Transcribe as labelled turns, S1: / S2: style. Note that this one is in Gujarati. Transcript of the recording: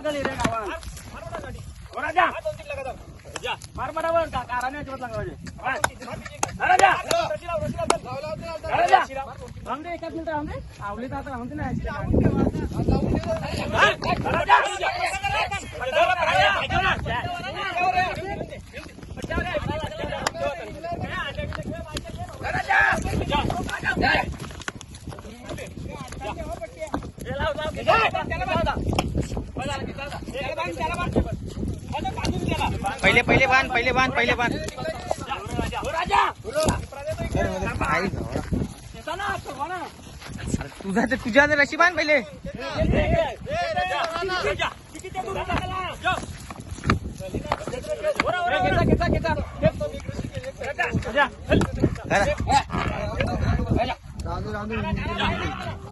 S1: આગળ રે કાવા ઓ રાજા આ તો તીર લગા દો જા માર મડાવ કા કારાને જોત લગાવ જે રાજા રાજા હમને એક મિનિટ હમને આવલી તાતા હમને ના રાજા રાજા રાજા રાજા पहिले पहिले बांध पहिले बांध पहिले बांध
S2: आई नवरा. अरे तुझा तर तुझ्या तर रशी बांध पहिले
S1: करा.